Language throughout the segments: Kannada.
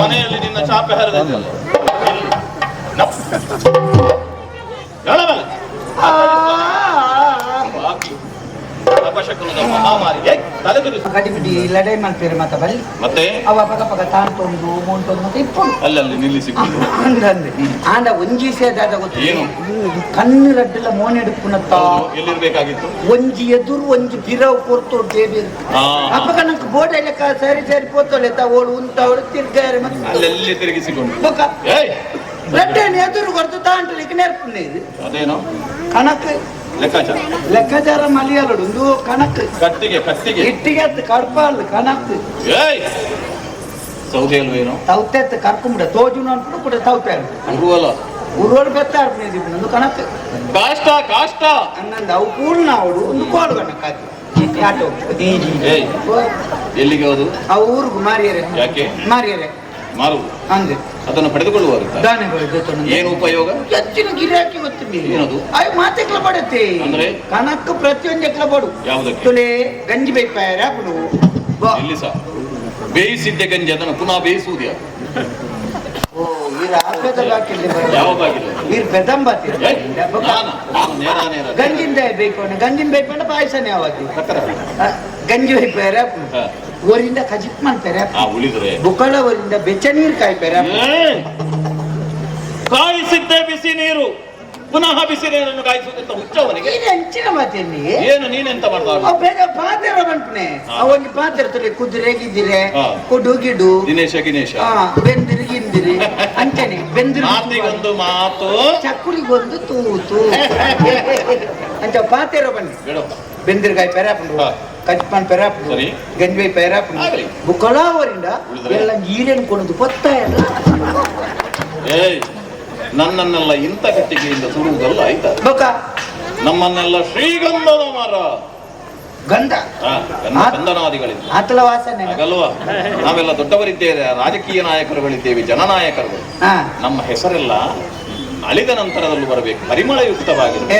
ಮನೆಯಲ್ಲಿ ನಿನ್ನ ಚಾಪೆ ಹರಿದಿದ್ದಲ್ಲ ಲಡೈ ಮಾಡ್ತೀರಿ ಮಾತ ಬಲ್ಲಿ ಮತ್ತೆ? ಅವ ಪಕ್ಕ ಪಕ್ಕ ತಾಂತೊಂದು ಮೂಂಟೊಂದು ಮತ್ತೆ ಇಪ್ಪುಂಡು ಅಲ್ಲಲ್ಲಿ ನಿಲ್ಲಿಸಿ ಆಂಡ ಒಂಜಿ ಸೇದಾದ ಗೊತ್ತು? ಕಣ್ಣು ರಡ್ಡಲ ಮೋನೆಡುಪುನತ್ತ ಎಲ್ಲಿರ್ಬೇಕಾಗಿತ್ತು? ಒಂಜಿ ಎದುರು ಒಂಜಿ ಬಿರವು ಕೊರ್ತು ದೇವಿ. ಅಪ್ಪಗ ನಂಗೆ ಲೆಕ್ಕ ಸರಿ ಸರಿ ಪೋತೋಲೆ ಓಡು ಉಂಟ ಅವಳು ತಿರ್ಗಾರೆ ಮತ್ತೆ. ಅಲ್ಲೆಲ್ಲಿ ತಿರುಗಿಸಿಕೊಂಡು. ಬೊಕ್ಕ ಏಯ್! ರಡ್ಡೇನು ಎದುರು ಕೊರ್ತು ತಾಂಟಲಿಕ್ಕೆ ನೆರ್ಪುಂಡೆ ಇದು ಅದೇನೋ? ಲೆಕ್ಕಾಚಾರ. ಲೆಕ್ಕಾಚಾರ ಮಲಿಯಲಡು ಒಂದು ಕಣಕ್. ಕತ್ತಿಗೆ ಕತ್ತಿಗೆ. ಇಟ್ಟಿಗೆ ಅತ್ತು ಕಡ್ಪ ಅಲ್ಲ ಕಣಕ್. ಏಯ್! ಸೌದೆ ಅಲ್ವೇನು ತೌತೆ ಅತ್ತು ಕರ್ಕೊಂಬಿಡ ತೋಜುನ ಅನ್ಕೊಂಡು ಕೂಡ ತೌತೆ ಅಲ್ವಲ್ಲ ಉರುವಳು ಬೆತ್ತ ಆಡ್ಬಿಡಿ ಒಂದು ಕಣಕ್. ಕಾಷ್ಟ ಕಾಷ್ಟ! ಹಂಗಂದ ಅವು ಕೂಡ ಅವಡು ಒಂದು ಕೋಡು ಕಣಕ್ ಹಾಕಿ ಆಟೋ? ಎಲ್ಲಿಗೆ ಹೋದು? ಆ ಊರಿಗೆ ಮಾರಿಯರೆ. ಯಾಕೆ? ಮಾರಿಯರೆ. ಮಾರುವುದು. ಹಂಗೆ. ಅದನ್ನು ಪಡೆದುಕೊಳ್ಳುವರು ದಾನೆಗಳು ಜೊತೆ ಏನು ಉಪಯೋಗ? ಹೆಚ್ಚಿನ ಗಿರಾಕಿ ಗೊತ್ತಿಲ್ಲ ಏನದು? ಅಯ್ಯ ಮಾತೆಕ್ಲ ಪಡತ್ತೆ ಅಂದ್ರೆ? ಕನಕ ಪ್ರತಿಯೊಂದು ಎಕ್ಲ ಬಡು ಯಾವುದಕ್ಕೆ? ತುಲೆ ಗಂಜಿ ಬೈಪಾಯರ ಹಾಕುಡು ಬಾ. ಇಲ್ಲಿ ಸಹ ಬೇಯಿಸಿದ್ದೆ ಗಂಜಿ ಅದನ್ನು ಪುನಃ ಬೇಯಿಸುವುದು ಯಾರು ಓ ವೀರ ವೀರ್ ಗಂಜಿಂದ ಬೇಕು ಗಂಜಿನ ಬೇಯ್ಕೊಂಡು ಪಾಯಸನೇ ಅವತ್ತಿ ಸಕ್ಕರೆ. ಆ, ಗಂಜಿ ಹಾ. ಊರಿಂದ ಖಜಿತ್ ಮಾಡ್ತಾರೆ. ಬುಕ್ಕಳ ಊರಿಂದ ಬೆಚ್ಚ ನೀರು ಕಾಯಿಸುತ್ತೆ ಕಾಯಿಸಿದ್ದೆ ಬಿಸಿ ನೀರು. ಪುನಃ ಬಿಸಿ ನೀರನ್ನು ಕಾಯಿಸುವುದಂತ ಹುಚ್ಚವನಿಗೆ? ಹಂಚಿನ ಏನು ನೀನೆಂತ ಮಾಡ್ದ ಅವ್ ಬೇಗ ಪಾತ್ರೆ ಬಂಟ್ನೆ ಹಾ. ಅವೊಂದು ಪಾತ್ರೆ ತುಳಿ ಕುದುರೆ ಗಿದ್ದಿರೆ ಹಾ. ಕುಡು ಗಿಡು ದಿನೇಶ ಗಿನೇಶ. ಹಾ ಬೆಂದಿರಿ ಗಿಂದಿರಿ. ಅಂಚನೆ ಬೆಂದಿರಿ ಮಾತಿಗೊಂದು ಮಾತು. ಚಕ್ಕುಲಿಗೊಂದು ತೂತು. ಅಂಚ ಪಾತ್ರ ಬನ್ನಿ. ಬೇಡಪ್ಪ. ಬೆಂದಿರಕಾಯಿ ಪೆರಾಪುಂಡು ಹಾ. ಕಚ್ಪಾನ್ ಪೆರಾಪುಂಡು ಸರಿ. ಗಂಜಿ ಪೆರಾಪುಂಡು ಬುಕ್ಕಳಾವರಿಂದ ಉಳಿದ್ರೆ? ಎಲ್ಲ ನೀರೇನು ಕೊಡೋದು ಪತ್ತ ಏಯ್. ನನ್ನನ್ನೆಲ್ಲ ಇಂಥ ಕಟ್ಟಿಗೆಯಿಂದ ಸುಡುವುದಲ್ಲ ಆಯ್ತಾ? ಬೊಕ್ಕ. ನಮ್ಮನ್ನೆಲ್ಲ ಶ್ರೀಗಂಧದ ಮರ. ಗಂಧ. ಗಂಧನಾದಿಗಳಿಂದ ಆತಲ ವಾಸನೆ ಹಾಗಲ್ವಾ? ನಾವೆಲ್ಲ ದೊಡ್ಡವರಿದ್ದೇವೆ ರಾಜಕೀಯ ನಾಯಕರುಗಳಿದ್ದೇವೆ ಜನನಾಯಕರುಗಳು. ನಮ್ಮ ಹೆಸರೆಲ್ಲ ಅಳಿದ ನಂತರದಲ್ಲೂ ಬರಬೇಕು. ಪರಿಮಳಯುಕ್ತವಾಗಿದೆ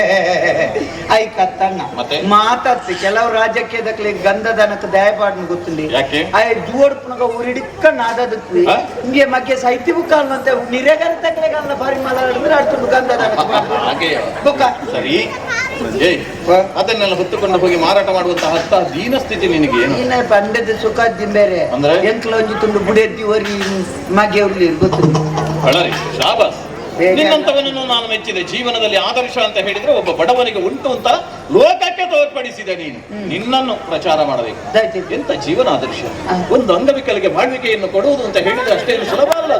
ಐ ಕತ್ತಣ್ಣ. ಮತ್ತೆ? ಮಾತಾಡ್ತಿ ಕೆಲವು ರಾಜ್ಯಕ್ಕೆ ರಾಜಕೀಯದಕ್ಲೆ ಗಂಧದನಕ ದಯಪಾಡ್ನ ಗೊತ್ತಿಲ್ಲ. ಯಾಕೆ? ಐ ಜೋಡ್ಪುನಗ ಉರಿಡಿಕ್ಕ ನಾದದಕ್ಕೆ ಆ? ಹಿಂಗೆ ಮಗ್ಗೆ ಸೈತಿ ಮತ್ತೆ ನಿರೆಗರ ತಕ್ಕಲೆಗಲ್ಲ ಪರಿಮಳ ಹಿಡಿದ್ರೆ ಅಡ್ತು ಗಂಧದನಕ ಹಾಗೆ. ಬುಕ್ಕ. ಸರಿ. ಅದನ್ನೆಲ್ಲ ಹೊತ್ತುಕೊಂಡು ಹೋಗಿ ಮಾರಾಟ ಮಾಡುವಂತಹ ಹತ್ತ ದೀನ ಸ್ಥಿತಿ ನಿನಗೆ ಏನು? ಪಂಡದ ಸುಖ ದಿಂಬೇರೆ ಅಂದ್ರೆ? ಎಂಕ್ಲ ಒಂಜಿ ತುಂಡು ಬುಡೆದ್ದಿ ಒರಿ ಮಗೆ ಉರ್ಲಿ ಗೊತ್ತಿಲ್ಲ. ಬಳರಿ ಶಾಬಾಸ್? ನಿನ್ನಂತವನನ್ನು ನಾನು ಮೆಚ್ಚಿದೆ. ಜೀವನದಲ್ಲಿ ಆದರ್ಶ ಅಂತ ಹೇಳಿದ್ರೆ ಒಬ್ಬ ಬಡವನಿಗೆ ಉಂಟು ಅಂತ ಲೋಕಕ್ಕೆ ತೋರ್ಪಡಿಸಿದೆ ನೀನು. ನಿನ್ನನ್ನು ಪ್ರಚಾರ ಮಾಡಬೇಕು. ಎಂತ ಜೀವನ ಆದರ್ಶ. ಒಂದು ಅಂಗವಿಕಲಿಗೆ ಬಾಳ್ವಿಕೆಯನ್ನು ಕೊಡುವುದು ಅಂತ ಹೇಳಿದ್ರೆ ಅಷ್ಟೇನು ಸುಲಭ ಅಲ್ಲ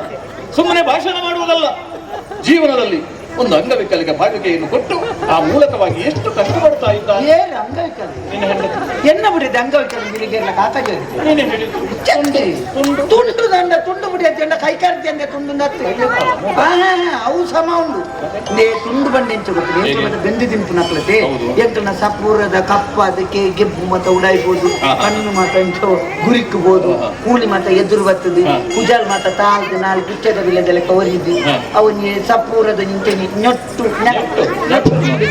ಸುಮ್ಮನೆ ಭಾಷಣ ಮಾಡುವುದಲ್ಲ. ಜೀವನದಲ್ಲಿ ಒಂದು ಅಂಗವಿಕಲಿಗೆ ಬಾಳ್ವಿಕೆಯನ್ನು ಕೊಟ್ಟು ಆ ಮೂಲಕವಾಗಿ ಎಷ್ಟು ಕಷ್ಟಪಡ್ತಾ ಇದ್ದಾನೆ? ಏ ಅಂಗವಿಕಲ. ಎನ್ನ ಬಿಡಿದ ಅಂಗವಿಕಲ ಬಿರಿಗೆಲ್ಲ ಕಾಕಾಜ ನೀನೇ ಹೇಳಿದ್ದು. ಚಂಡಿ ತುಂಡು ದಂಡ ತುಂಡು ಬಿಡಿ ಅಂತ ಕೈ ಕಾರ್ತಿ ಅಂದೆ ತುಂಡು ನತ್ತು ಅವು ಸಮ ಉಂಡು ನೇ ತುಂಡು ಬಂಡೆ ಎಂಚ ಗೊತ್ತಿಲ್ಲ ಬೆಂದು ದಿಂಪು ನಕ್ಲತೆ. ಎಂಕನ ಸಪೂರದ ಕಪ್ಪ ಅದಕ್ಕೆ ಗೆಬ್ಬು ಮತ ಉಡಾಯ್ಬೋದು. ಕಣ್ಣು ಮಾತ ಎಂಚ ಗುರಿಕ್ಬೋದು. ಕೂಲಿ ಮಾತ ಎದುರು ಬರ್ತದೆ. ಕುಜಾಲ್ ಮಾತ ತಾಳ್ದು ನಾಲ್ಕು ಕುಚ್ಚದ ಬಿಲ್ಲದಲ್ಲಿ ಕವರಿದ್ದು. ಹಾ. ಅವನಿಗೆ ಸಪೂರದ ನಿಂತೆನಿ ñೊಟ್ಟು ನಟ್ಟು, ನಟ್ಟು ನೋಡಿ,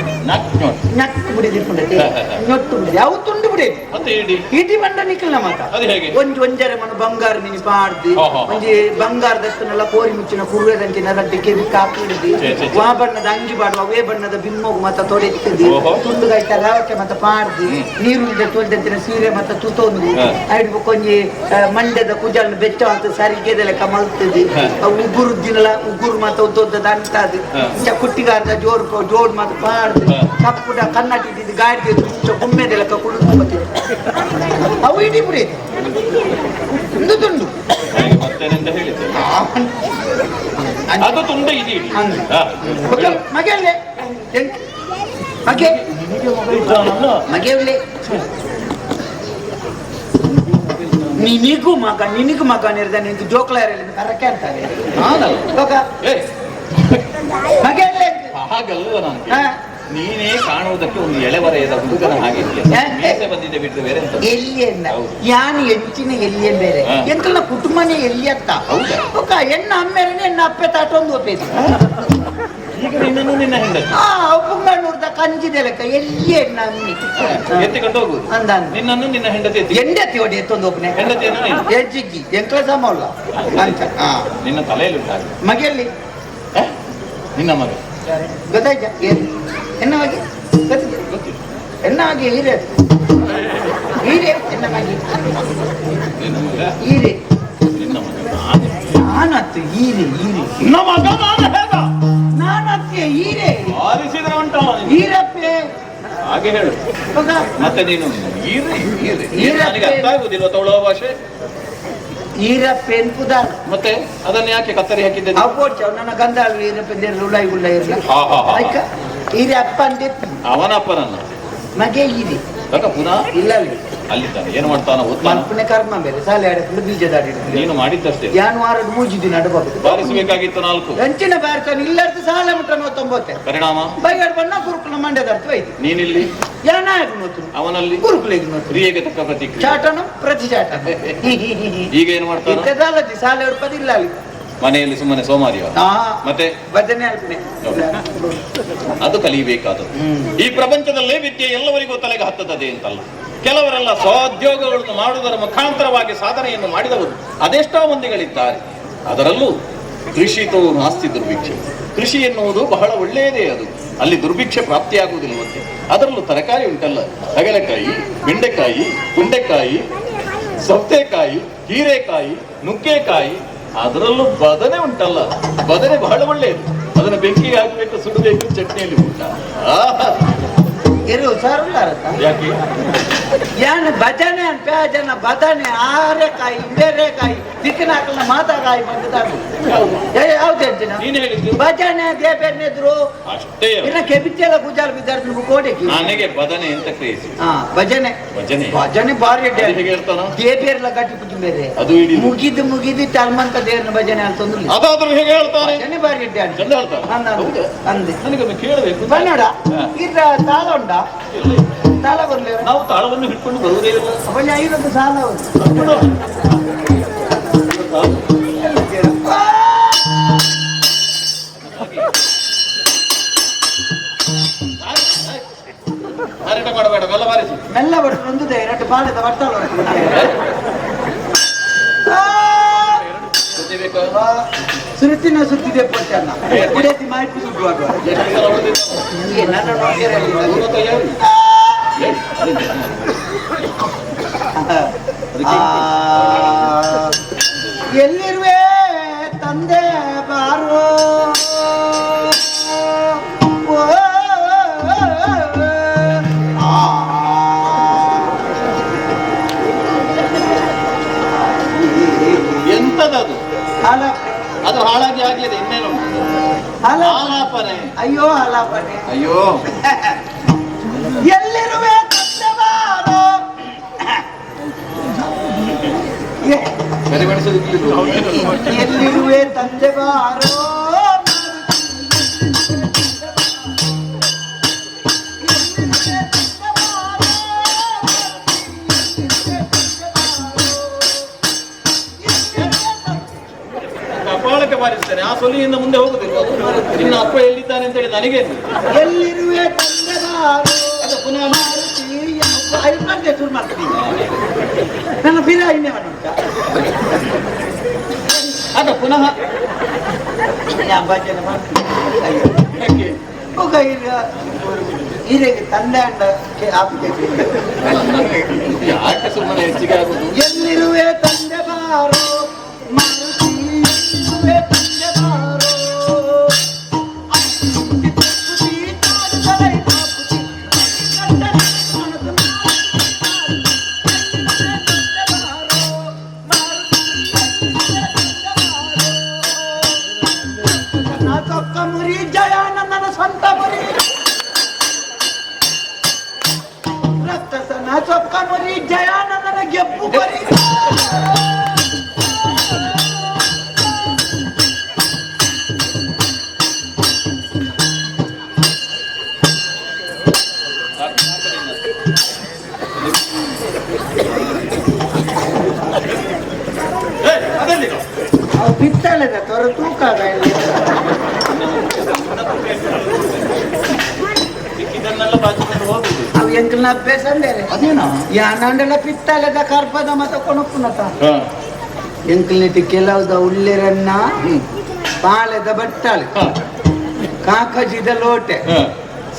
ನಟ್ಟು ಬಿಡಿದಿ ಹಾ. ñೊಟ್ಟು ಬಿಡಿದಿ ಅವು ತುಂಡು ಇಟಿ ಬಂಡ ನಿಖಲ್ನ ಮಾತ. ಒಂಜಿ ಒಂಜರೆ ಮನ ಬಂಗಾರ ಮಿನಿ ಪಾಡ್ದು. ಒಂಜಿ ಬಂಗಾರ ದತ್ತನೆಲ್ಲ ಕೋರಿ ಮುಚ್ಚಿನ ಕುರುವೆದಂಚಿನ ರಡ್ಡಿಗೆ ಕೆವಿ ಛೆ. ವಾ ಬಣ್ಣದ ಅಂಗಿ ಪಾಡುವ ಅವೇ ಬಣ್ಣದ ಬಿಮ್ಮೋಗು ಮತ್ತ ತೊಡೆತ್ತಿದ್ದು. ತುಂಡು ತುಂಡುಗೈತ ರಾವಕ್ಕೆ ಮತ್ತ ಪಾಡ್ದು. ನೀರುಳ್ಳಿದ ತೋಲ್ದಂಚಿನ ಸೀರೆ ಮತ್ತ ತುತೊಂದು. ಐದು ಕೊಂಜಿ ಆ, ಮಂಡ್ಯದ ಕುಜಲ್ನ ಬೆಚ್ಚ ಅಂತ ಸರಿಗೆದೆಲ್ಲ ಲೆಕ್ಕ ಮಲ್ತದ್ದು. ಹಾ. ಉಗುರು ದಿನಲ ಉಗುರು ಮತ್ತ ಉದ್ದೋದ ಅಂತದ್ದು. ಕುಟ್ಟಿಗಾರದ ಜೋರು ಜೋಡ್ ಮತ್ತ ಪಾಡ್ದು. ಕಪ್ಪುಡ ಕನ್ನಟ್ಟಿದ್ದು ಗಾಡಿ ಒಮ್ಮೆದೆ ಲೆಕ್ಕ ಕುಡಿದು ಅವು ಇಡೀ ಒಂದು ತುಂಡು ಅದು ತುಂಬ ಇದು. ಮಗ- ನಿನಿಗೂ ಮಗ ನಿನಿಗೂ ಮಗ ನಿರ್ದ ನಿಂತು ಜೋಕ್ಲಾರಲ್ಲಿ ಕರಕೆ ಅಂತಾರೆ. ನಾನು ಹಾ. ನೀನೇ ಕಾಣುವುದಕ್ಕೆ ಒಂದು ಎಳೆವರೆಯದ ಹುಡುಗನ ಹಾಗೆ ಮೀಸೆ ಬಂದಿದೆ ಬಿಟ್ಟು ಬೇರೆ ಎಲ್ಲಿಯನ್ನ? ಯಾನ್ ಹೆಚ್ಚಿನ ಎಲ್ಲಿಯನ್ ಬೇರೆ? ಎಂತಲ್ಲ ಕುಟುಂಬನೇ ಎಲ್ಲಿಯತ್ತ ಅಕ್ಕ ಎಣ್ಣ ಅಮ್ಮೇರನೇ ಎಣ್ಣ ಅಪ್ಪೆ ತಾಟೊಂದು ಒಪ್ಪೇದು ಈಗ ನಿನ್ನನ್ನು ನಿನ್ನ ಹೆಂಡತಿ. ಆ ಉಪ್ಪಂಗಣ್ಣೂರ್ದ ಕಂಜಿದೆ ಲೆಕ್ಕ ಎಲ್ಲಿ ಎಣ್ಣ ಅಮ್ಮಿ? ಎತ್ತಿಕೊಂಡು ಹೋಗುದು ಅಂದ ನಿನ್ನನ್ನು ನಿನ್ನ ಹೆಂಡತಿ ಎತ್ತಿ ಹೆಂಡತಿ ಒಡೆ ಎತ್ತೊಂದು ಒಬ್ಬನೆ ಹೆಂಡತಿ ಹೆಜ್ಜಿಗ್ಗಿ ಎಂಕ್ಲ ಸಮ ಅಲ್ಲ ಅಂತ ನಿನ್ನ ತಲೆಯಲ್ಲಿ ಮಗೆಯಲ್ಲಿ ನಿನ್ನ ಮಗ. ಗೊತ್ತಾಯ್ತಾ? ಏನು? ಎನ್ನ ಮಗಿ ಗೊತ್ತಿದೆ? ಹೀರೆ. ಹೀರೆ ಎನ್ನ ಮಗಿ ನಿನ್ನ ಮಗ ಹೀರೆ. ನಾನತ್ತು ಹೀರೆ ಹೀರೆ. ಮಗ ನಾನು ಹೇಗ? ನಾನತ್ತೆ ಹೀರೆ. ಆರಿಸಿದ್ರೆ ಹೀರಪ್ಪೆ. ಹಾಗೆ ಹೇಳು. ಮತ್ತೆ ನೀನು ಹೀರೆ ಹೀರೆ. ನನಗೆ ಅರ್ಥ ಆಗುದಿಲ್ಲ ಭಾಷೆ? ಹೀರಪ್ಪೆ ಎನ್ಪುದಾನ ಮತ್ತೆ ಅದನ್ನ ಯಾಕೆ ಕತ್ತರಿ ಹಾಕಿದ್ದೆ ನೀನು? ಅಪ್ಪೋಡ್ಚ ನನ್ನ ಗಂಧ ಹೀರಪ್ಪೆ ದೇರ್ ಉಳ್ಳಾಯಿ ಗುಳ್ಳ ಇರ್ಲ? ಹಾ, ಹಾ, ಹಾ. ಆಯ್ಕ ಹೀರೆ ಅಪ್ಪ ಅಂದೆ ಅವನಪ್ಪನನ್ನ? ಮಗೆ ಹೀರೆ ತಗ ಪುನಃ? ಇಲ್ಲ ಅಲ್ಲಿ ಅಲ್ಲಿದ್ದಾನೆ. ಏನು ಮಾಡ್ತಾನ? ಮಲ್ಪನೆ ಕರ್ಮ ಬೇರೆ ಸಾಲೆ ಆಡಕ್ಕೆ ಬೀಜ ನೀನು ಮಾಡಿದ್ದಷ್ಟೇ. ಜಾನುವಾರ ಮೂಜಿದ್ದು ನಡಬಹುದು ಬಾರಿಸಬೇಕಾಗಿತ್ತು ನಾಲ್ಕು. ಹೆಂಚಿನ ಬಾರ್ತಾನೆ ಇಲ್ಲರ್ದು ಸಾಲ ಮುಟ್ಟ ನೋತೊಂಬತ್ತೆ ಪರಿಣಾಮ? ಬೈಗಡ್ ಬಣ್ಣ ಗುರುಕುಲ ಮಂಡ್ಯದ ಅರ್ಥ ನೀನಿಲ್ಲಿ? ಯಾನಾಗ ಅವನಲ್ಲಿ ಗುರುಕುಲಿಗೆ ನೋತು ಕ್ರಿಯೆಗೆ ತಕ್ಕ ಪ್ರತಿಕ್ರಿಯೆ. ಚಾಟನು ಈಗ ಏನು ಮಾಡ್ತಾರೆ ಇಂಥದ್ದಲ್ಲದಿ ಸಾಲ ಹಿಡ್ಪದಿಲ್ಲ ಅಲ್ಲಿ. ಮನೆಯಲ್ಲಿ ಸುಮ್ಮನೆ ಸೋಮಾರಿಯ ಮತ್ತೆ? ಭಜನೆ ಅದು ಕಲಿಯಬೇಕಾದದ್ದು ಹ್ಮ್. ಈ ಪ್ರಪಂಚದಲ್ಲೇ ವಿದ್ಯೆ ಎಲ್ಲವರಿಗೂ ತಲೆಗೆ ಹತ್ತದದೆ ಅಂತಲ್ಲ. ಕೆಲವರೆಲ್ಲ ಸ್ವೋದ್ಯೋಗಗಳನ್ನು ಮಾಡುವುದರ ಮುಖಾಂತರವಾಗಿ ಸಾಧನೆಯನ್ನು ಮಾಡಿದವರು ಅದೆಷ್ಟೋ ಮಂದಿಗಳಿದ್ದಾರೆ. ಅದರಲ್ಲೂ ಕೃಷಿತೋ ನಾಸ್ತಿ ದುರ್ಭಿಕ್ಷೆ. ಕೃಷಿ ಎನ್ನುವುದು ಬಹಳ ಒಳ್ಳೆಯದೇ ಅದು. ಅಲ್ಲಿ ದುರ್ಭಿಕ್ಷೆ ಪ್ರಾಪ್ತಿಯಾಗುವುದಿಲ್ಲವಂತೆ ಅದರಲ್ಲೂ ತರಕಾರಿ ಉಂಟಲ್ಲ, ಹಗಲಕಾಯಿ, ಬೆಂಡೆಕಾಯಿ, ಕುಂಡೆಕಾಯಿ, ಸೌತೆಕಾಯಿ, ಹೀರೆಕಾಯಿ, ನುಗ್ಗೆಕಾಯಿ, ಅದರಲ್ಲೂ ಬದನೆ ಉಂಟಲ್ಲ. ಬದನೆ ಬಹಳ ಒಳ್ಳೆಯದು. ಅದನ್ನು ಬೆಂಕಿಗೆ ಹಾಕಬೇಕು, ಸುಡಬೇಕು, ಚಟ್ನಿಯಲ್ಲಿ ಊಟ ಇರು ಸರ್ಲಾರತ ಯಾಕೆ? ಯಾನ್ ಭಜನೆ ಅಂತ ಜನ ಬದನೆ ಆರೆಕಾಯಿ ಬೇರೆಕಾಯಿ ದಿಕ್ಕಿನ ಹಾಕಲ್ಲ ಮಾತಾಗಾಯಿ ಬಂದಿದ್ದಾನು ಏ ಯಾವ್ದು ಹೇಳ್ತೀನ? ನೀನು ಹೇಳಿದ್ದು? ಭಜನೆ ದೇಬೇರ್ನೆದ್ರು ಅಷ್ಟೇ ಇನ್ನ ಕೆಬಿಚ್ಚೆಲ್ಲ ಗುಜಾರ್ ವಿದ್ಯಾರ್ಥಿ ಕೋಟೆಗೆ ನನಗೆ ಬದನೆ ಅಂತ ಕ್ರೇಜ್. ಹಾ ಭಜನೆ. ಭಜನೆ. ಭಜನೆ ಬಾರಿ ಹೇಗೆ ಹೇಳ್ತಾನ? ದೇಬೇರ್ಲ ಗಟ್ಟಿ ಪುಟ್ಟಿ ಬೇರೆ ಅದು ಇಡೀ ಮುಗಿದು ಮುಗಿದು ತಲ್ಮಂತ ದೇವ್ರನ ಭಜನೆ ಅಂತಂದ್ರು ಅದಾದ್ರೂ ಹೇಗೆ ಹೇಳ್ತಾನೆ. ಭಜನೆ ಬಾರಿ ಇಡ್ಡೆ ಅಂತ ಹೇಳ್ತಾನೆ. ಅಂದ. ನನಗೆ ಕೇಳಬೇಕು. ಕನ್ನಡ. ಇದ್ರ ತಾಳ? ತಾಳ ಬರಲಿ. ನಾವು ತಾಳವನ್ನು ಹಿಡ್ಕೊಂಡು ಬರುವುದೇ ಇಲ್ಲ. ಅವನ ಆಗಿರೋದು ಸಾಲ ಕರ್ಕೊಂಡು ಮಾಡಬೇಡ ಬೆಲ್ಲ ಬಾರಿಸು ಮೆಲ್ಲ ಬರ್ತದೆ ಒಂದು ಎರಡು ಬಾಳದ ಬಟ್ಟಲು ಸುದ್ದಿ ಬೇಕಾ? ಸುರುತಿನ ಸುತ್ತಿದೆ ಪಟ್ಟಣ್ಣ ಕುಡಿಯತಿ ಮಾಹಿತಿ ಹೊಡೆದಿದ್ದಾನೆ? ನನ್ನ. ಎಲ್ಲಿರುವೆ ಅಯ್ಯೋ. ಎಲ್ಲಿರುವೆ ಎ- ಎಲ್ಲಿರುವೆ ತಂದೆ ಬಾರೋ ಕಪಾಳಕ್ಕೆ ಆ ಸೊಲಿಯಿಂದ ಮುಂದೆ ಹೋಗುದಿಲ್ಲ. ನಿನ್ನ ಅಪ್ಪ ಎಲ್ಲಿದ್ದಾನೆ ಅಂತ ಹೇಳಿ ನನಗೆ ಎಲ್ಲಿರುವೆ ಅದು ಪುನಃ ಗಂಟೆ ಶುರು ಮಾಡ್ತೀನಿ. ನನ್ನ ಬಿರ ಇನ್ನೇವನು ಉಂಟ ಆಗ ಪುನಃ. ಭಜನೆ ಮಾಡ್ತೀನಿ. ಹೀರೆಗೆ ತಂದೆ ಅಂಡ ಯಾಕೆ ಸುಮ್ಮನೆ ಹೆಚ್ಚಿಗೆ ಆಗುದು? ಎಲ್ಲಿರುವೆ ತಂದೆ ಬಾರೋ? I'm Amrija. ಅದೇನಾ ಯಾನಂಡೆಲ್ಲ ಪಿತ್ತಲೆದ ಕಾರ್ಪದ ಮತ ಕೊಣಕ್ಕುನತ ಹ. ಎಂಕಲ್ನಿಟ್ಟು ಕೆಲವುದ ಉಳ್ಳಿರನ್ನ ಹ್ಮ್. ಪಾಲೆದ ಬಟ್ಟಾಳೆ ಹ. ಕಾಕಜಿದ ಲೋಟೆ ಹ.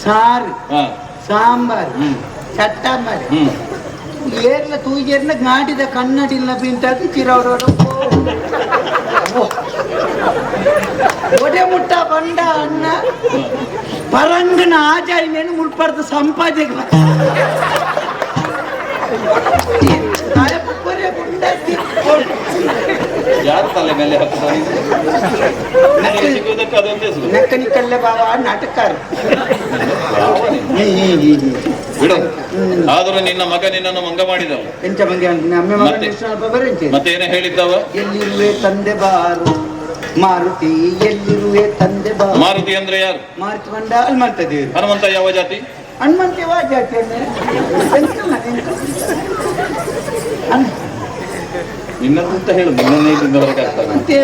ಸಾರು ಹ. ಸಾಂಬಾರು ಹ್ಮ್. ಚಟ್ಟಂಬರಿ ಹ್ಮ್. ಏರ್ಲ ತೂಜೇರ್ಲ ಗಾಡಿದ ಕನ್ನಡಿಲ್ಲ ಪಿಂಟಾಗಿ ಚಿರವರೋಡು ಒಡೆ ಮುಟ್ಟ ಬಂಡ ಅಣ್ಣ ಪರಂಗನ ಆಜಾಯಿನೇನು ಮುಳ್ಪಡ್ದ ಸಂಪಾದನೆ ಯಾರು ತಲೆ ಮೇಲೆ ಅದೊಂದೇ ಬಾಬಾ ನಾಟಕಾರ? ಬಿಡು. ಆದರೂ ನಿನ್ನ ಮಗ ನಿನ್ನನ್ನು ಮಂಗ ಮಾಡಿದವ ಎಂಚ ಮಂಗ ಮತ್ತೇನೇ ಹೇಳಿದ್ದವ? ಎಲ್ಲಿರುವೆ ತಂದೆ ಬಾರು? ಮಾರುತಿ ಎಲ್ಲಿರುವೆ ತಂದೆ ಬಾರು? ಮಾರುತಿ ಅಂದ್ರೆ ಯಾರು? ಮಾರುತಿ ಬಂಡ ಅಲ್ಲಿ ದೇವರು. ಹನುಮಂತ ಯಾವ ಜಾತಿ? ಹನುಮಂತ ನಿನ್ನದಂತ ಹೇಳು ನಿನ್ನನ್ನೇ ಮತ್ತೆ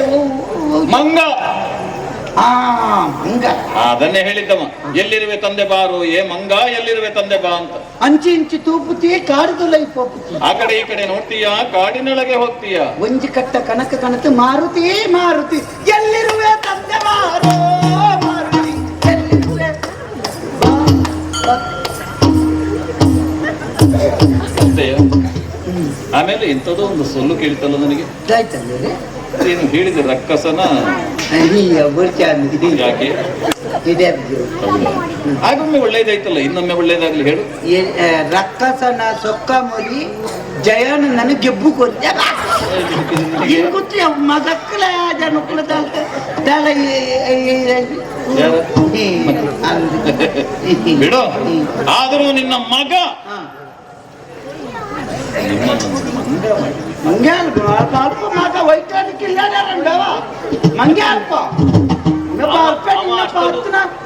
ಮಂಗ. ಆ ಮಂಗ. ಆ, ಅದನ್ನೇ ಹೇಳಿದ್ದವ. ಎಲ್ಲಿರುವೆ ತಂದೆ ಬಾರು? ಏ ಮಂಗ ಎಲ್ಲಿರುವೆ ತಂದೆ ಬಾ ಅಂತ. ಅಂಚಿ ಇಂಚಿ ತೂಪುತಿ ಕಾಡಿದು ಲೈಫ್ ಹೋಗ್ತಿ ಆ ಕಡೆ ಈ ಕಡೆ ನೋಡ್ತೀಯಾ? ಕಾಡಿನೊಳಗೆ ಹೋಗ್ತೀಯಾ? ಒಂಜಿ ಕಟ್ಟ ಕನಕ ಕನಕ ಮಾರುತಿ ಮಾರುತಿ. ಎಲ್ಲಿರುವೆ ತಂದೆ ಬಾರೋ? ಆಮೇಲೆ ಇಂಥದ್ದು ಒಂದು ಸೊಲ್ಲು ಕೇಳ್ತಲ್ಲ ನನಗೆ. ಇದಾಯ್ತಂದ್ರೆ ಏನು ಹೇಳಿದ ರಕ್ಕಸನ? ಯಾಕೆ? ಆಗೊಮ್ಮೆ ಒಳ್ಳೇದಾಯ್ತಲ್ಲ ಇನ್ನೊಮ್ಮೆ ಒಳ್ಳೇದಾಗ್ಲಿ ಹೇಳು. ರಕ್ಕಸನ ಸೊಕ್ಕ ಮುರಿ ಜಯನ ನನಗೆ ಗೆಬ್ಬು ಕೊಡ್ತ. ಗೊತ್ತು ಮಗಕ್ಕಲ ಜನಕ್ಕಳ ದಾಳ ಯಾರು? ಬಿಡು. ಆದರೂ ನಿನ್ನ ಮಗ ನಿನ್ನನ್ನು ಮಂಗ ಮಾಡಿ ಮಂಗೆ ಅಲ್ಪ ಮಾತ ವೈಜ್ಞಾನಿಕಿಲ್ಲ ರಂಡವ ಮಂಗೆ ಅಲ್ಪ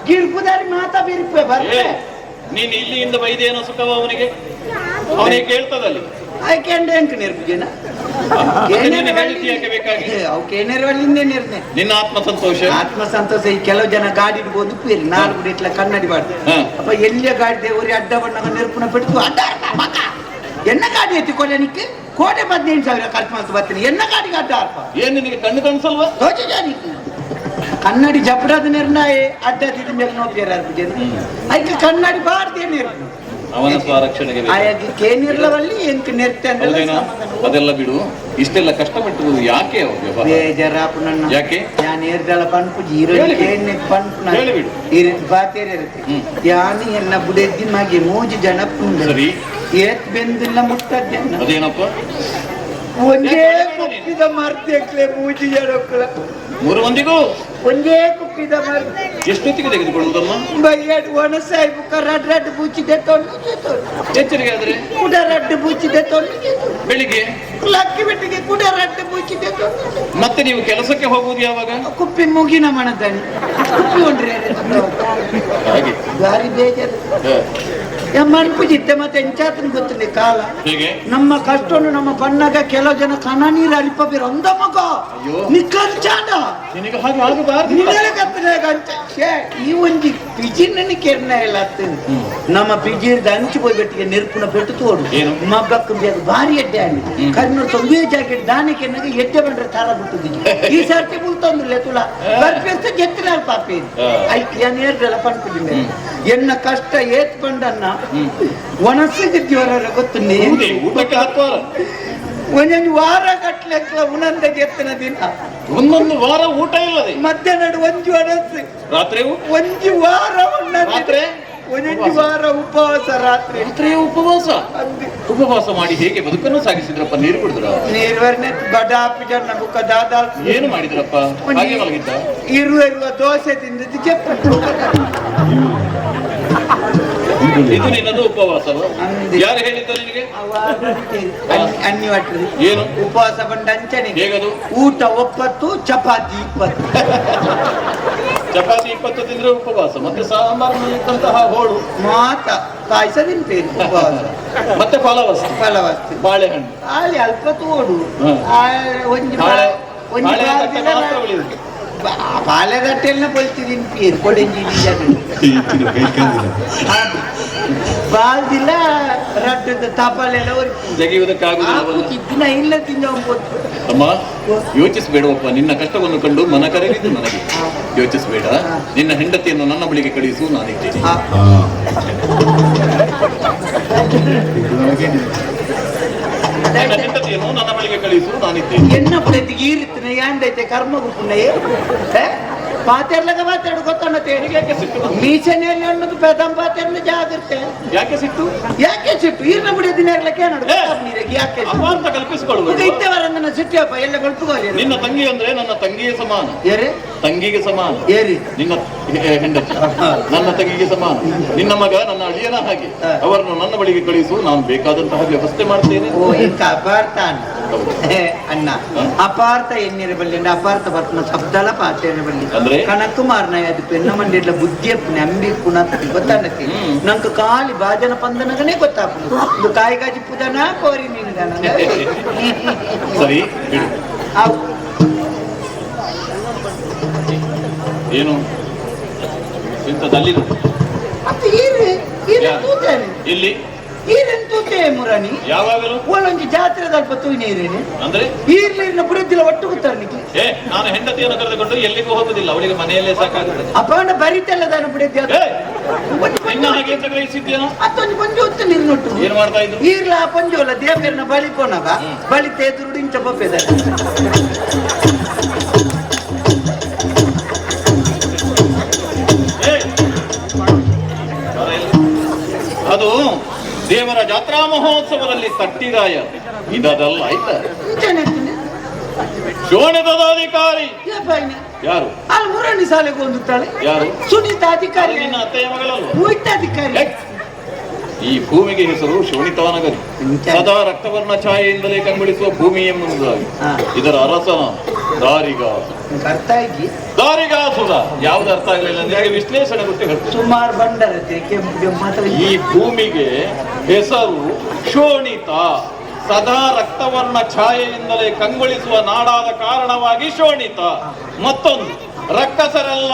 ಗಿರ್ಪುದಾರಿ ಮಾತಾ ಬಿರ್ಪೆ ಏ ಬರ್ತೆ ನೀನು ಇಲ್ಲಿಯಿಂದ ಬೈದೇನೋ ಸುಖವ ಅವನಿಗೆ? ಅವನಿಗೆ ಕೇಳ್ತದಲ್ಲಿ. ನಿನ್ನ ಆತ್ಮ ಸಂತೋಷ ಆತ್ಮ ಸಂತೋಷ ಈ ಕೆಲವು ಜನ ಗಾಡಿ ಇಡ್ಬೋದು ಪೇರಿ ನಾಲ್ಕು ಇಟ್ಲ ಕನ್ನಡಿ ಬಾರ್ದು. ಅಪ್ಪ ಎಲ್ಲಿಯ ಗಾಡಿ ದೇವರಿ ಅಡ್ಡ ಬಣ್ಣ ನೆರುಪುನ ಪೆಟ್ಟು ಅಡ್ಡ ಎನ್ನ ಗಾಡಿ ಎತ್ತಿ ಕೊಡನಿಕ್ಕೆ ಕೋಟೆ ಹದಿನೈದು ಸಾವಿರ ಖರ್ಚು ಮಾಡ್ತು ಬರ್ತೀನಿ. ಎನ್ನ ಗಾಡಿ ಅಡ್ಡ ಅರ್ಪ ಏನ್ ನಿನಗೆ ಕಣ್ಣು ಕಾಣಿಸಲ್ವಾ? ತೋಚ ಜಾನಿಕ್ಕೆ ಕನ್ನಡಿ ಜಪಡದ ನಿರ್ಣಯ ಅಡ್ಡ ತಿದ್ದ ಮೇಲೆ ನೋಡ್ತೀರ ಅದಕ್ಕೆ ಕನ್ನಡಿ ಬಾರ್ದೇ ನಿರ್ಣಯ ಅವನ ಸ್ವರಕ್ಷಣೆಗೆ ಕೇನಿರ್ಲವಲ್ಲಿ ಎಂಕ್ ನಿರ್ತೆ ಹೌದೇನೋ? ಅದೆಲ್ಲ ಬಿಡು. ಇಷ್ಟೆಲ್ಲ ಕಷ್ಟಪಟ್ಟು ಯಾಕೆ ಬೇಜಾರಾಪು ನನ್ನ. ಯಾಕೆ? ಏರ್ದಳ ಪನ್ಪು ಬಿಡು. ಕೇನೆ ಪನ್ಪು ಹೇಳಿ ಬಿಡು. ಈ ರೀತಿ ಬಾತೇರಿ ಇರುತ್ತೆ ಯಾನಿ ಎನ್ನ ಬುಡೆದ್ದಿ ಮಗೆ ಮೂಜಿ ಜನ ಪುಂಡ ಸರಿ. ಏತ್ ಬೆಂದಿಲ್ಲ ಮುಟ್ಟದ್ದೆ ಅದೇನಪ್ಪ? ಒಂದೇ? ಕುಪ್ಪಿದ ಮೂಜಿ ಜನಕ್ಕಳ ಮೂರು ಮಂದಿಗೂ? ಒಂದೇ ಕುಪ್ಪಿದ ಮರ್ತೆ. ಎಷ್ಟೊತ್ತಿಗೆ ತೆಗೆದುಕೊಳ್ಳುವುದಮ್ಮ? ಬೈಯಡ್ ಒಣ ರಡ್ ರಡ್ ಬುಚ್ಚಿದೆ ತೊಂಡು ಎಚ್ಚರಿಕೆ ಆದ್ರೆ? ಕುಡ ರಡ್ಡು ಬುಚ್ಚಿದೆ ತೊಂಡು ಬೆಳಿಗ್ಗೆ? ಲಕ್ಕಿ ಬೆಟ್ಟಿಗೆ ಕೂಡ ರಡ್ ಬುಚ್ಚಿದೆ ತೊಂಡು ಮತ್ತೆ ನೀವು ಕೆಲಸಕ್ಕೆ ಹೋಗುವುದು ಯಾವಾಗ? ಕುಪ್ಪಿ ಮುಗಿನ ಮಣದಾನಿ ಕುಪ್ಪಿ ಒಂದ್ರೆ ಹಾಗೆ. ಗಾರಿ ಬೇಜಾರು. ಹ. ಮನ್ಪುಜಿತ್ತೆ ಮತ್ತೆ ಎಂಚಾತನ ಗೊತ್ತಿಲ್ಲ ಕಾಲ. ನಮ್ಮ ಕಷ್ಟವನ್ನು ನಮ್ಮ ಬಣ್ಣಗ ಕೆಲವು ಜನ ಕಣ ನೀರು ಅರಿಪ ಬೀರ ಒಂದ ಮಗ. ಅಯ್ಯೋ. ನಿಕ್ಕಂಚಾಡ ನಿನಗೆ ಹಾಗೆ ಆಗಬಾರ್ದು. ನಿನ್ನೆಲೆ ಛೇ, ಈ ಒಂಜಿ ಪಿಜಿನ ಕೆರ್ನ ಆಗ್ತದೆ. ನಮ್ಮ ಪಿಜಿರ್ದ ಅಂಚಿ ಪೋಯ್ ಬೆಟ್ಟಿಗೆ ನೆರ್ಪುನ ಪೆಟ್ಟು ತೋಡು. ಏನು? ಮಬ್ಬಕ್ಕ ಬಾರಿ ಭಾರಿ ಎಡ್ಡೆ ಆಗಿ ಕಣ್ಣು ತೊಂಬೆ ಜಾಕೆಟ್ ದಾನೆ ನನಗೆ ಎಡ್ಡೆ ಬಂದ್ರೆ ತಾರ ಬಿಟ್ಟಿದ್ದೀನಿ ಈ ಸರ್ತಿ ಬುಲ್ತೊಂದಿಲ್ಲ ತುಲ. ಬರ್ಪೆಸ್ತ ಜೆತ್ತಿನ ಪಾಪಿ. ಐಕ್ ಯಾನ್ ಏರ್ದಲ್ಲ ಪನ್ಪುಜಿಂದ ಎನ್ನ ಕಷ್ಟ ಏತ್ ಬಂಡನ್ನ ಒಣಸಿಗೆ ಜ್ವರ ಗೊತ್ತು ಹೌದೇ? ಒಂದೊಂದು ವಾರ ಗಟ್ಲೆ ಉನಂದ ಗೆತ್ತಿನ ದಿನ. ಒಂದೊಂದು ವಾರ ಊಟ ಇಲ್ಲದೆ? ಮಧ್ಯಾಹ್ನ ಒಂದು ಒಣಸಿ ರಾತ್ರಿ ಒಂಜಿ ವಾರ. ರಾತ್ರಿ? ಒಂದೊಂದು ವಾರ ಉಪವಾಸ ರಾತ್ರಿ. ರಾತ್ರಿ ಉಪವಾಸ? ಉಪವಾಸ ಮಾಡಿ ಹೇಗೆ ಬದುಕನ್ನು ಸಾಗಿಸಿದ್ರಪ್ಪ? ನೀರು ಕುಡಿದ್ರ? ನೀರ್ವರ್ನೆ ಬಡಾಪಿ ಜನ ಬುಕ್ಕ ದಾದ ಏನು ಮಾಡಿದ್ರಪ್ಪ? ಹಾಗೆ ಮಲಗಿದ್ದ ಇರುವ ಇರುವ ದೋಸೆ ತಿಂದಿದ್ದು ಜಪ್ಪಟ್ಟು ಇದು ನಿನ್ನದು ಉಪವಾಸ ಯಾರು ಹೇಳಿದ್ದ ನಿನಗೆ? ಅನ್ನಿ ಒಟ್ರಿ ಏನು? ಉಪವಾಸ ಬಂದ ಅಂಚನೆಗೆ ಹೇಗದು? ಊಟ ಒಪ್ಪತ್ತು ಚಪಾತಿ ಇಪ್ಪತ್ತು. ಚಪಾತಿ ಇಪ್ಪತ್ತು ತಿಂದ್ರೆ ಉಪವಾಸ ಮತ್ತೆ ಸಾಂಬಾರು ಇದ್ದಂತಹ ಹೋಳು. ಮಾತ ಕಾಯಿಸ ತಿಂತೇನೆ ಉಪವಾಸ. ಮತ್ತೆ ಫಲವಸ್ತು. ಫಲವಸ್ತು. ಬಾಳೆಹಣ್ಣು. ಅಲ್ಲಿ ಅಲ್ಪ ತೋಡು ಒಂಜಿ ಬಾಳೆ ಒಂಜಿ ಬಾಳೆ ಬಾಲ್ ತಟ್ಟೆ ದಿನ ಮಾತ್ರ ಉಳಿಯುದು. ಬಾ- ಬಾಳೆಗಟ್ಟೆಲ್ಲ ಬಲ್ತಿದ್ದೀನಿ ಬಾಲ್ದಿಲ್ಲ ರಟ್ಟದ ತಪಾಲೆಲ್ಲ ಜಗಿಯುವುದಕ್ಕಾಗುವುದಿಲ್ಲ ದಿನ ಇಲ್ಲ ತಿಂದ ಅಮ್ಮ ಯೋಚಿಸಬೇಡವಪ್ಪ ನಿನ್ನ ಕಷ್ಟವನ್ನು ಕಂಡು ಮನ ಕರಗಿದ್ದು ನನಗೆ. ಯೋಚಿಸ್ಬೇಡ. ನಿನ್ನ ಹೆಂಡತಿಯನ್ನು ನನ್ನ ಬಳಿಗೆ ಕಳಿಸು ನಾನಿದ್ದೇನೆ. ನನ್ನ ಹೆಂಡತಿಯನ್ನು ನನ್ನ ಬಳಿಗೆ ಕಳುಹಿಸು ನಾನಿದ್ದೇನೆ ಎನ್ನ ಪ್ರತಿಗೆ ಈರಿತ್ತಿನ ಯಾಂಡೈತೆ ಕರ್ಮ ಗುಪ್ಪುಣ್ಣಯೇ ಪಾತೆರ್ಲಗ ಮಾತಾಡು ಗೊತ್ತಣ್ಣತೆ ಯಾಕೆ ಸಿಟ್ಟು? ಮೀಸನೆಯಲ್ಲಿ ಅನ್ನೋದು ಪ್ರಥಮ ಪಾತೆರ್ನ ಜಾಗ್ರತೆ ಯಾಕೆ ಸಿಟ್ಟು? ಯಾಕೆ ಸಿಟ್ಟು? ಈರ್ನ ಬಿಡಿಯ ದಿನ ಇರ್ಲಕ್ಕೆ ನೋಡು! ಯಾಕೆ ಅಂತ ಕಲ್ಪಿಸಿಕೊಳ್ಳುವುದು ಈಗ ಇದ್ದವರನ್ನ ಸಿಟ್ಟಿಯಪ್ಪ ಎಲ್ಲ ಗಲ್ಪುಗೋಲಿ ನಿನ್ನ ತಂಗಿ ಅಂದ್ರೆ ನನ್ನ ತಂಗಿಗೆ ಸಮಾನ. ಏರಿ ತಂಗಿಗೆ ಸಮಾನ. ಏರಿ ನಿನ್ನ ಹೆಂಡತಿ. ನನ್ನ ತಂಗಿಗೆ ಸಮಾನ. ನಿನ್ನ ಮಗ ನನ್ನ ಅಳಿಯನ ಹಾಗೆ. ಅವರನ್ನು ನನ್ನ ಬಳಿಗೆ ಕಳಿಸು ನಾನು ಬೇಕಾದಂತಹ ವ್ಯವಸ್ಥೆ ಮಾಡ್ತೇನೆ. ಓ ಇಂಕ ಅಪಾರ್ಥ ಅಣ್ಣ? ಅಪಾರ್ಥ ಎನ್ನಿರ ಬಲ್ಲಿ ಅಪಾರ್ಥ ಬರ್ತನ ಶಬ್ದಲ ಅಂದ್ರೆ? ಕಣಕ್ಕು ಮಾರ್ನ ಅದು ಪೆನ್ನ ಮಂಡಿಡ್ಲ ಬುದ್ಧಿ ನಂಬಿ ಕುಣತ್ತಿ ಹ್ಮ್. ನಂಗೆ ಕಾಲಿ ಬಾಜನ ಪಂದನಗನೇ ಗೊತ್ತಾಗ್ಬೋದು. ಇದು ಕಾಯಿ ಗಾಜಿ ಪುದನ ಕೋರಿ ನಿನ್ಗನ ಸರಿ ಏನು? ಇಲ್ಲಿ. ಈರೆನ್ ತೂತೆ ಮುರಾನಿ ಯಾವಾಗಲೂ? ಓಲೊಂಜಿ ಜಾತ್ರೆ ದಲ್ಪ ತೂಯಿ ನೀರೇನೆ ಅಂದ್ರೆ? ಈರ್ಲಿನ ಬುಡದಿಲ್ಲ ಒಟ್ಟು ಗೊತ್ತಾರ್ಲಿಕ್ಕೆ ಏ ನಾನು ಹೆಂಡತಿಯನ್ನು ಕರೆದುಕೊಂಡು ಎಲ್ಲಿಗೂ ಹೋಗುದಿಲ್ಲ. ಅವಳಿಗೆ ಮನೆಯಲ್ಲೇ ಸಾಕಾಗುತ್ತದೆ ಅಪಾಂಡ ಬರಿತಲ್ಲ ದಾನ ಬುಡದಿ ಏ ನಿನ್ನ ಹಾಗೆ ಗ್ರಹಿಸಿದ್ದೇನೋ ಅತ್ತೊಂದು ಪಂಜು ಹೊತ್ತು ನೀರ್ನೊಟ್ಟು. ಏನ್ ಮಾಡ್ತಾ ಇದ್ರು? ಈರ್ಲ ಆ ಪಂಜು ದೇವೇರ್ನ ಬಳಿ ಬಳಿಕೋನವ ಬಳಿ ತೇದುರುಡು ಇಂಚ ಬೊಪ್ಪೆದ ದೇವರ ಜಾತ್ರಾ ಮಹೋತ್ಸವದಲ್ಲಿ ತಟ್ಟಿದಾಯ. ಇದಲ್ಲ ಆಯ್ತಾ ಅಧಿಕಾರಿ ಯಾರು? ಅಲ್ಲಿ ಮೂರನೇ ಶಾಲೆಗೆ ಹೊಂದುತ್ತಾಳೆ ಯಾರು? ಸುನೀತ ಅಧಿಕಾರಿ ನಿನ್ನ ಅತ್ತೆಯ ಮಗಳಲ್ವ? ಮುಯ್ತ ಅಧಿಕಾರಿ ಈ ಭೂಮಿಗೆ ಹೆಸರು ಶೋಣಿತವನಗರಿ ಸದಾ ರಕ್ತವರ್ಣ ಛಾಯೆಯಿಂದಲೇ ಕಂಗೊಳಿಸುವ ಭೂಮಿ ಎಂಬುದಾಗಿ. ಇದರ ಅರಸನ ದಾರಿಗಾಸು. ದಾರಿಗಾಸುದ. ಯಾವ್ದು ಅರ್ಥ ಆಗಲಿಲ್ಲ ಅಂದ್ರೆ ವಿಶ್ಲೇಷಣೆ ಗೊತ್ತೇ ಸುಮಾರು ಬಂಡರ ಈ ಭೂಮಿಗೆ ಹೆಸರು ಶೋಣಿತ ಸದಾ ರಕ್ತವರ್ಣ ಛಾಯೆಯಿಂದಲೇ ಕಂಗೊಳಿಸುವ ನಾಡಾದ ಕಾರಣವಾಗಿ ಶೋಣಿತ ಮತ್ತೊಂದು ರಕ್ಕಸರೆಲ್ಲ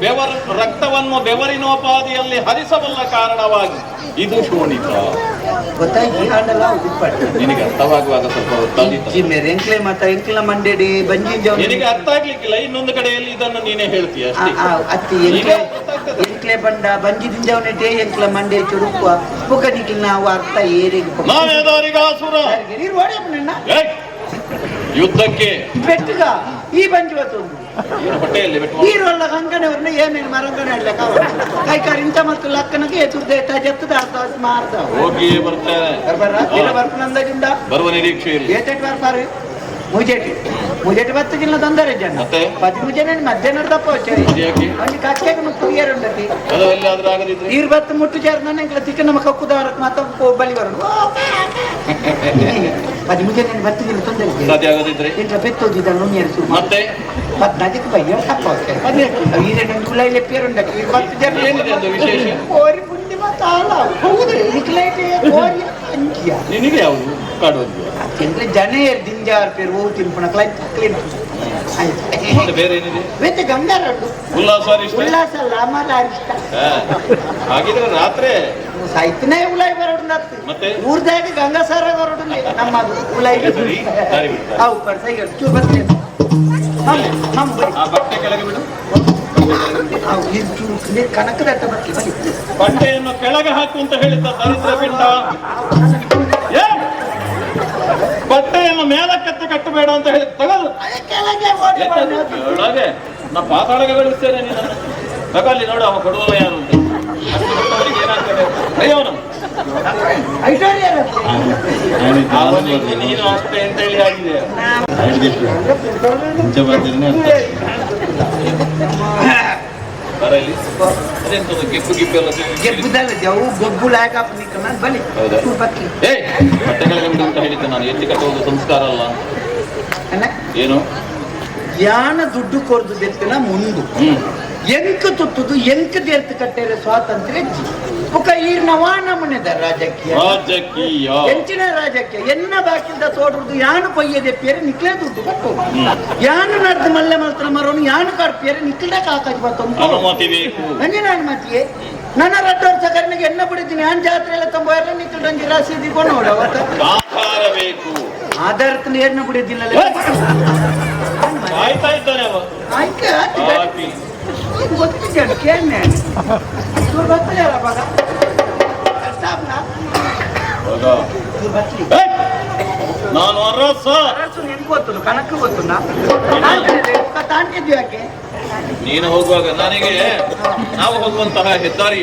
ಬೆವರ ರಕ್ತವನ್ನು ಬೆವರಿನೋಪಾದಿಯಲ್ಲಿ ಹರಿಸಬಲ್ಲ ಕಾರಣವಾಗಿ ಇದು ಶೋಣಿತ. ನಿನಗೆ ಅರ್ಥವಾಗುವಾಗ ಸ್ವಲ್ಪ ಚಿಮ್ಮೆರೆ ಎಂಕ್ಲೆ ಮಂಡೇಡಿ ಬಂಜಿ ನಿನಗೆ ಅರ್ಥ ಆಗ್ಲಿಕ್ಕಿಲ್ಲ ಇನ್ನೊಂದು ಕಡೆಯಲ್ಲಿ ಇದನ್ನು ನೀನೇ ಹೇಳ್ತೀಯ ಅತ್ತಿ ಎಂಕ್ಲೆ ಬಂಡ ಬಂಜಿ ದಿಂಜವನೆಟೆ ಎಂಕ್ಲ ಮಂಡೆ ಚುರುಕುವ. ಪುಕನಿಕ್ಲಿ ನಾವು ಅರ್ಥ ಏರಿಗೆ ನಾನೇ ದಾರಿಗಾಸುರ ನೀರು ಹೊಡೆಯಪ್ಪನಣ್ಣ ಏಯ್! ಯುದ್ಧಕ್ಕೆ. ಬೆಟ್ಟಗ ಈ ಬಂಜಿ ನೀರೊಲ್ಲ ಕಂಕಣವ್ರನ್ನ ಏನೇನು ಮರಂಗಣ ಹೇಳಕ್ಕ ಕೈ ಕಾರ್ ಇಂಥ ಮತ್ತು ಲಕ್ಕನಗೆ ಎತ್ತುದ್ದೆ ಜತ್ತದ ಅರ್ಧ ಮಾರ್ದ. ಹೋಗಿ ಬರ್ತಾರೆ. ಬರ್ಪು ಬರುವ ನಿರೀಕ್ಷೆ ಇಲ್ಲ ಏತೆಟ್ ಬರ್ಪಾರಿ ಮುಜೆಟಿ ಮುಜೆಟಿ ಬತ್ತು ಜಿಲ್ಲ ತೊಂದರೆ ಜನ. ಪದ್ ಮುಜೆನೆ ಮಧ್ಯಾಹ್ನದ ತಪ್ಪ ವಚ್ಚರಿ ಅವ್ನಿ ಕಚ್ಚೆಗೆ ಮುಕ್ಕು ಏರ್ ಉಂಡತಿ ಬತ್ತು ಮುಟ್ಟು ಜಾರು ತಿಕ್ಕ ನಮ್ಮ ಮತ್ತ ಬಲಿ ಬರೋಣ ಪತಿ ಮುಜೆನೆ ಬತ್ತು ಜಿಲ್ಲ ತೊಂದರೆ ಇಂಟ್ರ ಬೆತ್ತೋದಿದ್ದ ನುಣ್ಣಿಯರು ಶುರು ಮತ್ತೆ? ಮತ್ತೆ ನದಿಗೆ ಬೈಯೋ ತಪ್ಪ ವಚ್ಚರಿ ಈಗ ನಂಗೆ ಕುಲಾಯಿಲೆ ಬತ್ತು ಪುಂಡಿ ಮತ್ತೆ ಹಾಲ ಹೌದು ಇಕ್ಲೈಟ್ ಅಂಕಿಯ ನಿನಗೆ ಯಾವುದು ಕಾಡುವುದು ಅಂದ್ರೆ ಜನ ದಿಂಜಾರ್ ಪೇರು ಹೋಗಿ ತಿನ್ಪಣ ಕ್ಲೈಂಟ್ ಕ್ಲೀನ್ ಮತ್ತೆ ಬೇರೆ ಏನಿದೆ ಮತ್ತೆ ಗಂಗಾರಡ್ಡು ಉಲ್ಲಾಸ ಉಲ್ಲಾಸ ಅಲ್ಲ ಅಮಲ ಅರಿಷ್ಟ ಹಾಗಿದ್ರೆ ರಾತ್ರಿ ಸಾಹಿತ್ಯನೇ ಉಲಾಯಿ ಬರೋಡು ಮತ್ತೆ? ಊರ್ದಾಗ ಗಂಗಾಸಾರ ಬರೋಡು ನಮ್ಮದು ಉಲಾಯಿ ಸರಿ. ಹೌದು ಬರ್ಸೈ ಚೂರು ಬರ್ತೀನಿ ಹಮ್ ಹಮ್ ಆ ಬಟ್ಟೆ ಕೆಳಗೆ ಬಿಡು ಹೌದು ಕನಕದಟ್ಟ ಬರ್ತೀವಿ ಬನ್ನಿ ಬಟ್ಟೆಯನ್ನು ಕೆಳಗೆ ಹಾಕು ಅಂತ ಹೇಳಿದ್ದ ದರಿದ್ರ ಪಿಂಡ ಏ! ಬಟ್ಟೆಯನ್ನು ಮೇಲಕ್ಕೆತ್ತಿ ಕಟ್ಟಬೇಡ ಅಂತ ಹೇಳಿ ತಗದು. ಕೆಳಗೆ ನಾ ಪಾತಾಳಗೆ ಕಳಿಸ್ತೇನೆ ನೀನು. ತಗೊಳ್ಳಿ ನೋಡು ಅವ ಕೊಡುವವ ಯಾರು ಅಂತ. ಏನಾಗ್ತದೆ? ಅವನಿಗೆ ನೀನು ಅಷ್ಟೇ ಅಂತ ಹೇಳಿ ಆಗಿದೆ. ಗೆಬ್ಬುದಲ್ಲ ಗೊಬ್ಬು ಲಾಯಕ ಬಟ್ಟೆ ಅಂತ ಹೇಳಿದ್ದೆ ನಾನು. ಎತ್ತಿ ಕಟ್ಟುವುದು ಸಂಸ್ಕಾರ ಅಲ್ಲ. ಏನು? ಯಾನ ದುಡ್ಡು ಕೊರ್ದು ದೆತ್ತಿನ ಮುಂದು. ಎಂಕ ತುತ್ತದು ಎಂಕ ದೇರ್ತ ಕಟ್ಟೆರ ಸ್ವಾತಂತ್ರ್ಯ ಬುಕ ಈರ್ನವ ನಮ್ಮನೆದ ರಾಜಕೀಯ. ರಾಜಕೀಯ. ಹೆಂಚಿನ ರಾಜಕೀಯ. ಎನ್ನ ಬಾಕಿಲ್ದ ಸೋಡ್ರದು ಯಾನು ಪೊಯ್ಯದೆ ಪೇರೆ ನಿಕ್ಲೆ ದುಡ್ಡು ಬಟ್ಟು ಯಾನು ನಡೆದು ಮಲ್ಲೆ ಮಲ್ತ್ರ ಮರೋನು ಯಾನು ಕಾಡ್ ಪೇರೆ ನಿಕ್ಲಡೆ ಕಾಕಾಜ್ ಬರ್ತಂತ. ಅನುಮತಿ ಬೇಕು ನಂಜಿನ ಅನುಮತಿಯೇ ನನ್ನ ರಡ್ಡ ವರ್ಷ ಕರ್ನಿಗೆ ಎನ್ನ ಬಿಡಿದ್ದೀನಿ ಯಾನ್ ಜಾತ್ರೆ ಎಲ್ಲ ತಂಬೋಯಲ್ಲ ನಿಕ್ಲಡಂಗಿ ರಾಸಿ ದಿಗೋ ನೋಡ ಆಧಾರ ಬೇಕು. ಆಧಾರത്തിന് ಏನ ಬಿಡಿದ್ದಿಲ್ಲ ಆಯ್ತಾ ಇದ್ದಾನೆ ಆಯ್ಕೆ ಗೊತ್ತಿದ್ದೇನೆ ಕೇಳ್ನೆ. ಗೊತ್ತಿಲ್ಲ ನಾನು ಅರಸ ಯಾಕೆ? ನೀನು ಹೋಗುವಾಗ ನನಗೆ ನಾವು ಹೋಗುವಂತಹ ಹೆದ್ದಾರಿ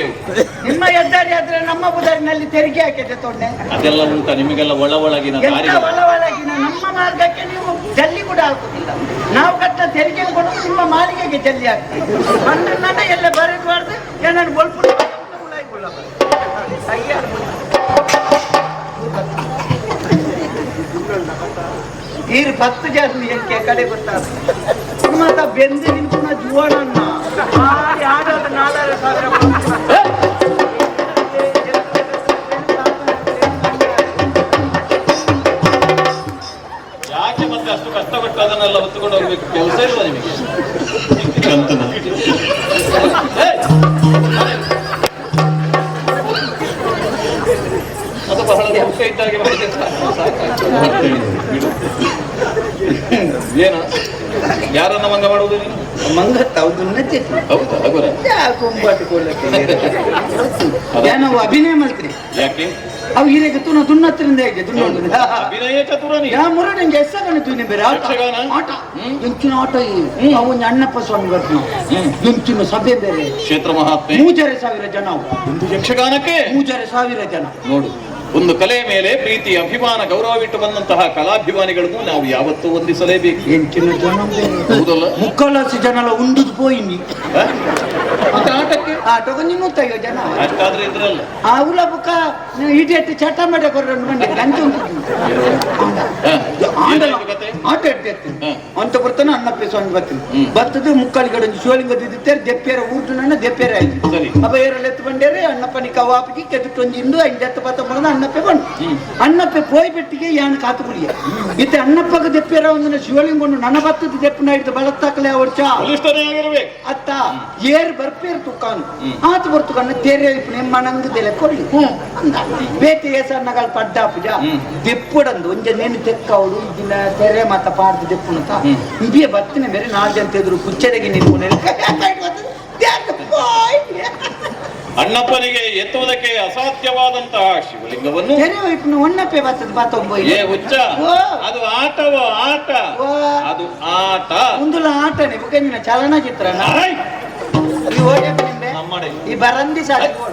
ನಿಮ್ಮ ಹೆದ್ದಾರಿ ಆದ್ರೆ ನಮ್ಮ ಬುದಾರಿನಲ್ಲಿ ತೆರಿಗೆ ಹಾಕಿದೆ ತೊಂಡೆ ಅದೆಲ್ಲ ಉಂಟ ನಿಮಗೆಲ್ಲ ಒಳ ಒಳಗಿನ ದಾರಿ ಒಳ ಒಳಗಿನ ನಮ್ಮ ಮಾರ್ಗಕ್ಕೆ ನೀವು ಜಲ್ಲಿ ಕೂಡ ಹಾಕುದಿಲ್ಲ. ನಾವು ಕಟ್ಟ ತೆರಿಗೆ ಕೊಟ್ಟು ನಿಮ್ಮ ಮಾಲಿಗೆಗೆ ಜಲ್ಲಿ ಹಾಕ್ತೀವಿ. ನನ್ನ ಎಲ್ಲ ಬರಬಾರ್ದು ಏನನ್ನು ಬೊಳ್ಪು ಈರು ಪತ್ತು ಜಾಸ್ತಿ ಎಂಕೆ ಕಡೆ ಬರ್ತಾರೆ. ಬೆಂದು ಆಡೋದು ನಾಲ್ಕು ಸಾವಿರ ಯಾಕೆ ಮತ್ತೆ ಅಷ್ಟು ಕಷ್ಟಪಟ್ಟು ಅದನ್ನೆಲ್ಲ ಹೊತ್ತುಕೊಂಡು ಹೋಗ್ಬೇಕು? ಕೆಲಸ ಇಲ್ಲ ನಿಮಗೆ! ಅದು ಬಹಳ ಇದ್ದಾಗೆ. ಏನು? ಯಾರನ್ನ ಮಂಗ ಮಾಡುವುದು ನೀನು? ಹೌದಾ? ಹಗುರ ಏನೋ ಅಭಿನಯ ಮಾಡ್ತೀರಿ ಯಾಕೆ? ಅವು ಹೀರೆಗೆ ತುನ ದುನ್ನತ್ತರಿಂದ ಹೇಗೆ ಅಭಿನಯ ಚತುರ ನೀ ಯಾ ಮುರ ನಂಗೆ ಎಸ್ಸಾಗಣ ತುನಿ ಬೇರೆ. ಆಟ? ಆಟ. ಎಂಚಿನ ಆಟ ಅವನ ಅಣ್ಣಪ್ಪ ಸ್ವಾಮಿ ಬರ್ತಾನ. ಎಂಚಿನ ಸಭೆ ಬೇರೆ. ಕ್ಷೇತ್ರ ಮಹಾತ್ಮೆ. ಮೂಜರೆ ಸಾವಿರ ಜನ. ಯಕ್ಷಗಾನಕ್ಕೆ? ಮೂಜರೆ ಸಾವಿರ ಜನ. ನೋಡು. ಒಂದು ಕಲೆಯ ಮೇಲೆ ಪ್ರೀತಿ ಅಭಿಮಾನ ಗೌರವವಿಟ್ಟು ಬಂದಂತಹ ಕಲಾಭಿಮಾನಿಗಳನ್ನು ನಾವು ಯಾವತ್ತೂ ಎಂಚಿನ ಜನ ಹೌದಲ್ಲ? ಮುಕ್ಕಲಾಸಿ ಜನ ಉಂಡುದು ಪೋಯಿನಿ? ಮತ್ತೆ ಆಟಕ್ಕೆ ಆಟೋಗ ನೀನು ತಯ್ಯೋ ಜನ? ಅಷ್ಟಾದ್ರೆ ಇದ್ರಲ್ಲ. ಆ ಉಲ ಬುಕ್ಕ ಇಡಿಯಟ್ಟು ಚಟ ಮಾಡಿ ಹ? ಆಟ. ಅಂತ ಬರ್ತಾನೆ ಅಣ್ಣಪ್ಪ ಸ್ವಾಮಿ ಬರ್ತೀನಿ. ಬರ್ತದೆ ಮುಕ್ಕಾಲಿಗಡೆ ಶಿವಲಿಂಗ ದಿದ್ದೇರು ದೆಪ್ಪೇರ ಊಟ ನನ್ನ ದೆಪ್ಪೇರ ಆಯ್ತು ಸರಿ. ಅಪ್ಪ ಏರಲ್ಲಿ ಎತ್ತು ಬಂಡೇರೆ ಕವಾಪಿಗೆ ಕೆದಕ್ಕೊಂದು ಇಂದು ಐದು ಎತ್ತು ಪತ್ತ ಬಂದ ಅಣ್ಣಪ್ಪೆ ಬಂದು. ಅಣ್ಣಪ್ಪೆ ಪೋಯ್ ಬೆಟ್ಟಿಗೆ ಯಾನ್ ಕಾತು ಕುಡಿಯ. ಇತ್ತೆ ಅಣ್ಣಪ್ಪಗ ದೆಪ್ಪೇರ ಒಂದು ಶಿವಲಿಂಗೊಂಡು ನನ್ನ ಬತ್ತದ ದೆಪ್ಪನ ಹಿಡಿದು ಬಳತ್ತಾಕಲೆ ಅವರ್ಚ ಬಲಿಷ್ಠನೇ ಅತ್ತ ಏರ್ ಬರ್ಪೇರ್ ತುಕ್ಕಾನು. ತುಕಾನು ಆತ ಬರ್ತು ತೇರೆ ಇಪ್ಪನೆ ಮಣಂಗ್ ದೆಲೆ ಕೊಡ್ಲಿ. ಅಂದ. ಬೇತೆ ಏಸನ್ನಗಳ ಪಡ್ಡ ಪೂಜ. ಹ್ಮ್. ದೆಪ್ಪುಡಂದು ಒಂಜ ನೆನು ತೆಕ್ಕವಡು ಇದಿನ ತೆರೆ ಮಾತ ಪಾಡ್ದು ದೆಪ್ಪುನತ. ಇದೇ ಬತ್ತಿನ ಬೇರೆ ನಾಲ್ಕು ಜನ ಎದುರು ಕುಚ್ಚೆಡೆಗೆ ನಿಂತ್ಕೊಂಡೆ ಅಣ್ಣಪ್ಪನಿಗೆ ಎತ್ತುವುದಕ್ಕೆ ಅಸಾಧ್ಯವಾದಂತಹ ಶಿವಲಿಂಗವನ್ನು? ಒಣ್ಣಪ್ಪೆ ಬಾತ ಏ ಹುಚ್ಚ. ಅದು ಆಟವೋ ಆಟ. ಅದು ಆಟ. ಮುಂದುಲ ಆಟನೆ ಬುಕಂಜಿನ ಚಲನಚಿತ್ರ! ಈ ಓಡ್ಯಪ್ಪ ನಿಂಬೆ ನಮ್ಮಡೆ ಈ ಬರಂದಿ ಸಾಕು